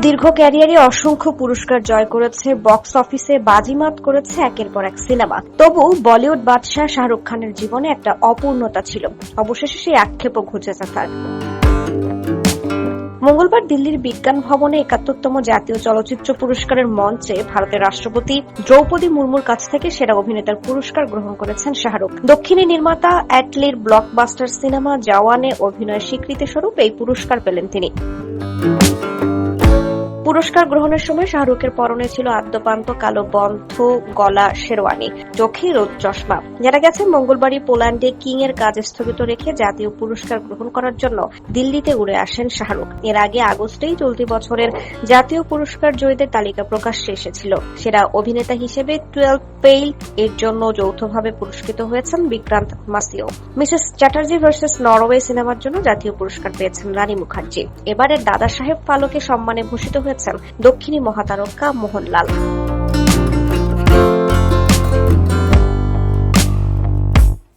দীর্ঘ ক্যারিয়ারে অসংখ্য পুরস্কার জয় করেছে, বক্স অফিসে বাজিমাত করেছে একের পর এক সিনেমা। তবু বলিউড বাদশাহ শাহরুখ খানের জীবনে একটা অপূর্ণতা ছিল। অবশেষে সেই আক্ষেপও ঘুচেছে তার। মঙ্গলবার দিল্লির বিজ্ঞান ভবনে একাত্তরতম জাতীয় চলচ্চিত্র পুরস্কারের মঞ্চে ভারতের রাষ্ট্রপতি দ্রৌপদী মুর্মুর কাছ থেকে সেরা অভিনেতার পুরস্কার গ্রহণ করেছেন শাহরুখ। দক্ষিণী নির্মাতা, অ্যাটলির ব্লকবাস্টার সিনেমা, জওয়ানে অভিনয়ের স্বীকৃতি স্বরূপ এই পুরস্কার পেলেন তিনি। পুরস্কার গ্রহণের সময় শাহরুখের পরনে ছিল আদ্যপান্ত কালো বন্ধ গলা শেরওয়ানি, চোখে রোদ চশমা। জানা গেছে, মঙ্গলবারই পোল্যান্ডে কিং এর কাজ স্থগিত রেখে জাতীয় পুরস্কার গ্রহণ করার জন্য দিল্লিতে উড়ে আসেন শাহরুখ। এর আগে আগস্টেই চলতি বছরের জাতীয় পুরস্কার জয়ীদের তালিকা প্রকাশ্যে এসেছিল। সেরা অভিনেতা হিসেবে টুয়েলভ পেইল এর জন্য যৌথভাবে পুরস্কৃত হয়েছেন Vikrant মাসিও। Mrs Chatterjee versus Norway সিনেমার জন্য জাতীয় পুরস্কার পেয়েছেন রানী মুখার্জি। এবারের দাদা সাহেব ফালকে সম্মানে ভূষিত হয়েছেন দক্ষিণী মহাতারকা মোহনলাল।